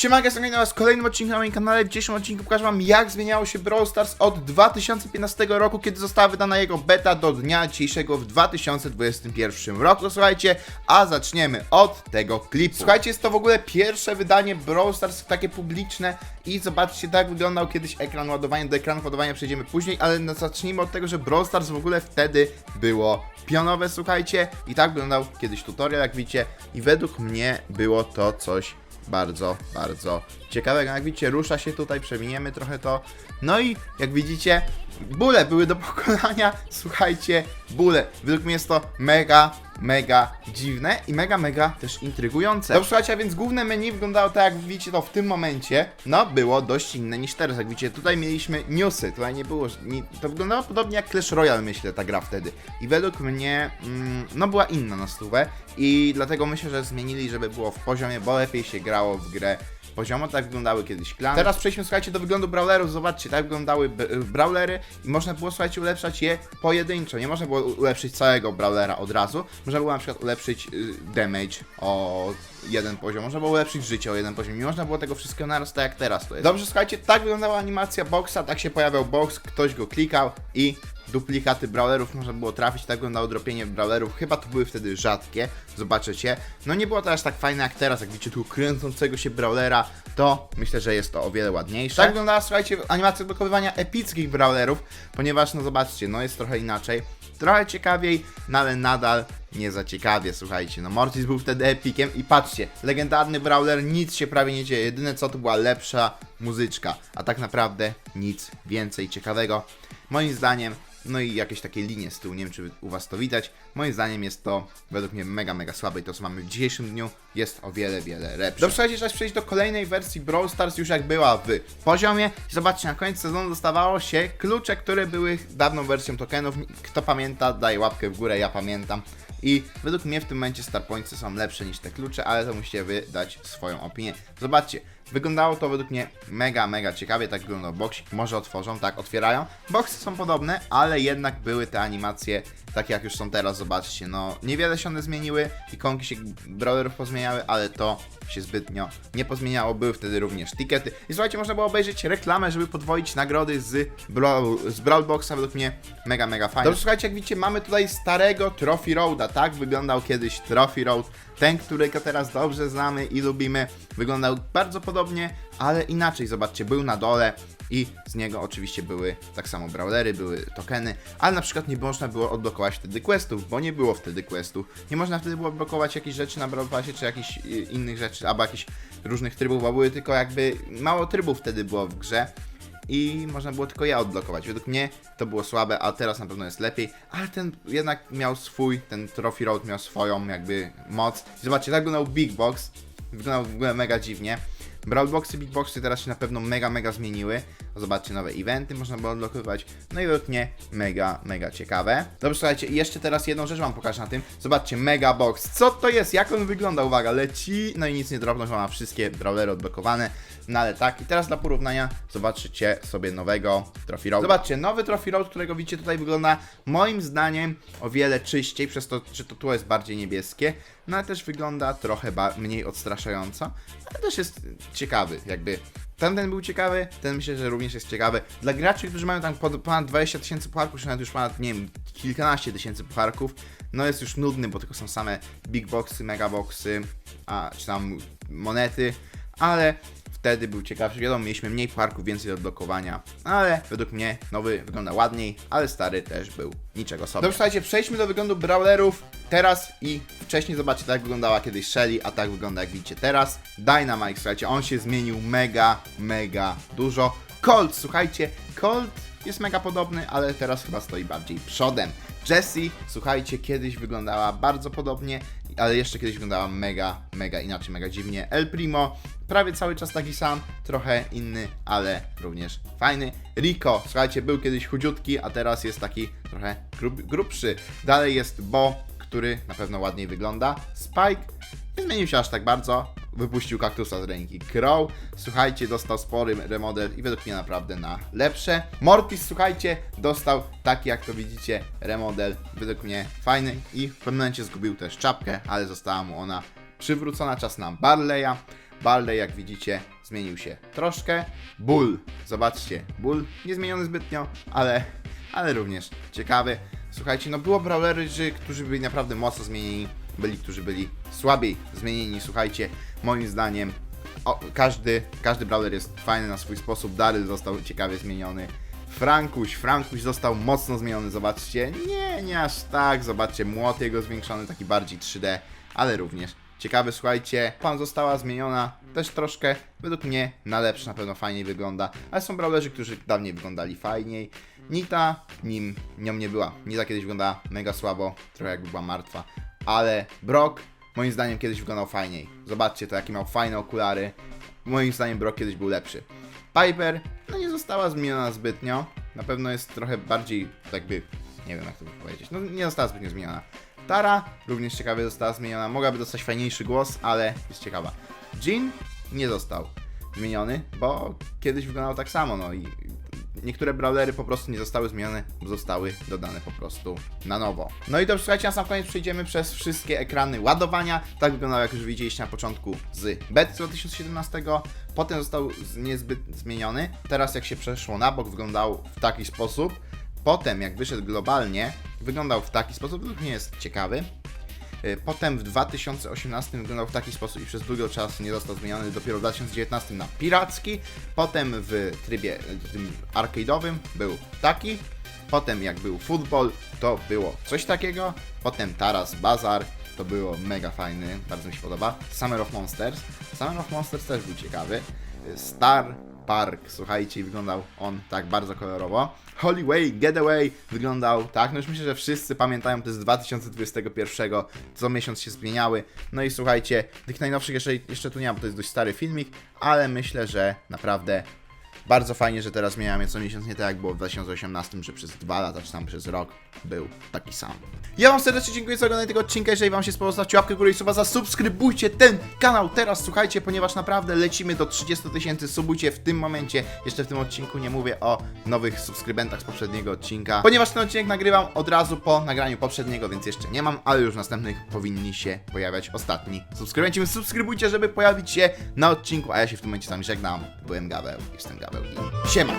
Siemanko, jestem na was kolejnym odcinku na moim kanale. W dzisiejszym odcinku pokażę wam jak zmieniało się Brawl Stars od 2015 roku, kiedy została wydana jego beta do dnia dzisiejszego w 2021 roku. Słuchajcie, a zaczniemy od tego klipu. Słuchajcie, jest to w ogóle pierwsze wydanie Brawl Stars takie publiczne i zobaczcie tak wyglądał kiedyś ekran ładowania. Do ekranu ładowania przejdziemy później, ale no, zacznijmy od tego, że Brawl Stars w ogóle wtedy było pionowe, słuchajcie, i tak wyglądał kiedyś tutorial, jak widzicie, i według mnie było to coś bardzo, bardzo ciekawego. Jak widzicie, rusza się tutaj, przewiniemy trochę to. No i jak widzicie, bóle były do pokonania. Słuchajcie, bóle. Według mnie jest to mega, mega dziwne i mega, mega też intrygujące. Dobrze, słuchajcie, a więc główne menu wyglądało tak, jak widzicie to w tym momencie. No, było dość inne niż teraz. Jak widzicie, tutaj mieliśmy newsy. Tutaj nie było. Nie, to wyglądało podobnie jak Clash Royale, myślę, ta gra wtedy. I według mnie, mm, no, była inna na stówę. I dlatego myślę, że zmienili, żeby było w poziomie, bo lepiej się grało w grę poziomo, tak wyglądały kiedyś klany. Teraz przejdźmy, słuchajcie, do wyglądu brawlerów. Zobaczcie, tak wyglądały b- brawlery i można było, słuchajcie, ulepszać je pojedynczo. Nie można było ulepszyć całego brawlera od razu. Można było na przykład ulepszyć y, damage o jeden poziom, można było ulepszyć życie o jeden poziom. Nie można było tego wszystkiego naraz, tak jak teraz to jest. Dobrze, słuchajcie, tak wyglądała animacja boxa, tak się pojawiał box, ktoś go klikał i duplikaty brawlerów można było trafić, tak wyglądało dropienie brawlerów, chyba to były wtedy rzadkie, zobaczycie. No nie było to aż tak fajne jak teraz, jak widzicie tu kręcącego się brawlera, to myślę, że jest to o wiele ładniejsze. Tak wyglądała, słuchajcie, animacja odblokowywania epickich brawlerów, ponieważ, no zobaczcie, no jest trochę inaczej. Trochę ciekawiej, no ale nadal nie za ciekawie, słuchajcie. No Mortis był wtedy epikiem i patrzcie, legendarny brawler, nic się prawie nie dzieje. Jedyne co to była lepsza muzyczka, a tak naprawdę nic więcej ciekawego. Moim zdaniem, no i jakieś takie linie z tyłu, nie wiem czy u was to widać. Moim zdaniem jest to według mnie mega, mega słabe i to co mamy w dzisiejszym dniu jest o wiele, wiele lepsze. Dobrze, słuchajcie, czas przejść do kolejnej wersji Brawl Stars już jak była w poziomie. Zobaczcie, na koniec sezonu dostawało się klucze, które były dawną wersją tokenów. Kto pamięta, daje łapkę w górę, ja pamiętam. I według mnie w tym momencie Star Pointsy są lepsze niż te klucze, ale to musicie wy dać swoją opinię. Zobaczcie, wyglądało to według mnie mega, mega ciekawie, tak wyglądał boksik. Może otworzą, tak, otwierają. Boksy są podobne, ale jednak były te animacje takie jak już są teraz, zobaczcie, no niewiele się one zmieniły, ikonki się brawlerów pozmieniały, ale to się zbytnio nie pozmieniało, były wtedy również tikety. I słuchajcie, można było obejrzeć reklamę, żeby podwoić nagrody z Brawl, z Brawl Boxa, według mnie mega, mega fajnie. Dobrze, słuchajcie, jak widzicie, mamy tutaj starego Trophy Roada, tak wyglądał kiedyś Trophy Road, ten, którego teraz dobrze znamy i lubimy, wyglądał bardzo podobnie, ale inaczej, zobaczcie, był na dole, i z niego oczywiście były tak samo brawlery, były tokeny, ale na przykład nie można było odblokować wtedy questów, bo nie było wtedy questów. Nie można wtedy było odblokować jakichś rzeczy na Brawl Passie, czy jakichś y, innych rzeczy, albo jakichś różnych trybów, bo były tylko jakby mało trybów wtedy było w grze. I można było tylko je odblokować. Według mnie to było słabe, a teraz na pewno jest lepiej. Ale ten jednak miał swój, ten Trophy Road miał swoją jakby moc. Zobaczcie, tak wyglądał Big Box. Wyglądał w ogóle mega dziwnie. Brawlboxy, Bigboxy teraz się na pewno mega, mega zmieniły. Zobaczcie, nowe eventy można było odblokowywać. No i mnie mega, mega ciekawe. Dobrze, słuchajcie, jeszcze teraz jedną rzecz wam pokażę na tym. Zobaczcie, Mega Box. Co to jest? Jak on wygląda? Uwaga, leci. No i nic nie drobno, że ma wszystkie brawlery odblokowane. No ale tak, i teraz dla porównania zobaczycie sobie nowego Trophy Road. Zobaczcie, nowy Trophy Road, którego widzicie tutaj wygląda moim zdaniem o wiele czyściej, przez to, że to tło jest bardziej niebieskie. No ale też wygląda trochę mniej odstraszająco, ale też jest ciekawy, jakby Tamten był ciekawy, ten myślę, że również jest ciekawy. Dla graczy, którzy mają tam ponad 20 tysięcy pucharków, czy nawet już ponad, nie wiem, kilkanaście tysięcy pucharków, no jest już nudny, bo tylko są same big boxy, mega boxy, a, czy tam monety, ale wtedy był ciekawszy. Wiadomo, mieliśmy mniej parków, więcej do odblokowania, ale według mnie nowy wygląda ładniej, ale stary też był niczego sobie. Dobrze, słuchajcie, przejdźmy do wyglądu brawlerów teraz i wcześniej. Zobaczcie, tak wyglądała kiedyś Shelly, a tak wygląda jak widzicie teraz. Dynamite, słuchajcie, on się zmienił mega, mega dużo. Colt, słuchajcie, Colt jest mega podobny, ale teraz chyba stoi bardziej przodem. Jessie, słuchajcie, kiedyś wyglądała bardzo podobnie, ale jeszcze kiedyś wyglądała mega, mega inaczej, mega dziwnie. El Primo, prawie cały czas taki sam, trochę inny, ale również fajny. Rico, słuchajcie, był kiedyś chudziutki, a teraz jest taki trochę grub, grubszy. Dalej jest Bo, który na pewno ładniej wygląda. Spike nie zmienił się aż tak bardzo, wypuścił kaktusa z ręki. Crow, słuchajcie, dostał spory remodel i według mnie naprawdę na lepsze. Mortis, słuchajcie, dostał taki jak to widzicie remodel, według mnie fajny i w pewnym momencie zgubił też czapkę, ale została mu ona przywrócona. Czas na Barleya. Balde, jak widzicie, zmienił się troszkę. Bull, zobaczcie, Bull nie zmieniony zbytnio, ale, ale również ciekawy. Słuchajcie, no było brawlerzy, którzy byli naprawdę mocno zmienieni, byli, którzy byli słabiej zmienieni. Słuchajcie, moim zdaniem o, każdy, każdy brawler jest fajny na swój sposób. Daryl został ciekawie zmieniony. Frankuś, Frankuś został mocno zmieniony, zobaczcie. Nie, nie aż tak, zobaczcie, młot jego zwiększony, taki bardziej 3D, ale również ciekawy, słuchajcie. Pan została zmieniona też troszkę, według mnie na lepsze, na pewno fajniej wygląda, ale są brawlerzy, którzy dawniej wyglądali fajniej. Nita nim nią nie była. Nita kiedyś wyglądała mega słabo, trochę jakby była martwa, ale Brock moim zdaniem kiedyś wyglądał fajniej. Zobaczcie to, jakie miał fajne okulary. Moim zdaniem Brock kiedyś był lepszy. Piper, no nie została zmieniona zbytnio. Na pewno jest trochę bardziej, jakby, nie wiem jak to powiedzieć, no nie została zbytnio zmieniona. Tara również ciekawie została zmieniona. Mogłaby dostać fajniejszy głos, ale jest ciekawa. Jean nie został zmieniony, bo kiedyś wyglądał tak samo, no i niektóre brawlery po prostu nie zostały zmienione, zostały dodane po prostu na nowo. No i dobrze, słuchajcie, na sam koniec przejdziemy przez wszystkie ekrany ładowania. Tak wyglądał, jak już widzieliście na początku z bety 2017. Potem został niezbyt zmieniony. Teraz jak się przeszło na bok, wyglądał w taki sposób. Potem jak wyszedł globalnie, wyglądał w taki sposób, według mnie jest ciekawy. Y, Potem w 2018 wyglądał w taki sposób i przez długi czas nie został zmieniony, dopiero w 2019 na piracki. Potem w trybie y, tym arcade'owym był taki. Potem jak był football, to było coś takiego. Potem Taras Bazar, to było mega fajny, bardzo mi się podoba. Summer of Monsters. Summer of Monsters też był ciekawy. Y, Star Park, słuchajcie, wyglądał on tak bardzo kolorowo. Hollyway Getaway wyglądał tak, no już myślę, że wszyscy pamiętają, to jest z 2021, co miesiąc się zmieniały. No i słuchajcie, tych najnowszych jeszcze, jeszcze tu nie ma, bo to jest dość stary filmik, ale myślę, że naprawdę bardzo fajnie, że teraz zmieniamy co miesiąc, nie tak jak było w 2018, że przez dwa lata, czy tam przez rok był taki sam. Ja Wam serdecznie dziękuję za oglądanie tego odcinka, jeżeli Wam się spodobał, zostawcie łapkę w górę i suba, zasubskrybujcie ten kanał teraz, słuchajcie, ponieważ naprawdę lecimy do 30 tysięcy, subujcie w tym momencie, jeszcze w tym odcinku nie mówię o nowych subskrybentach z poprzedniego odcinka, ponieważ ten odcinek nagrywam od razu po nagraniu poprzedniego, więc jeszcze nie mam, ale już w następnych powinni się pojawiać ostatni subskrybenci, więc subskrybujcie, żeby pojawić się na odcinku, a ja się w tym momencie z Wami żegnam, byłem Gaweł, jestem Gaweł i siema!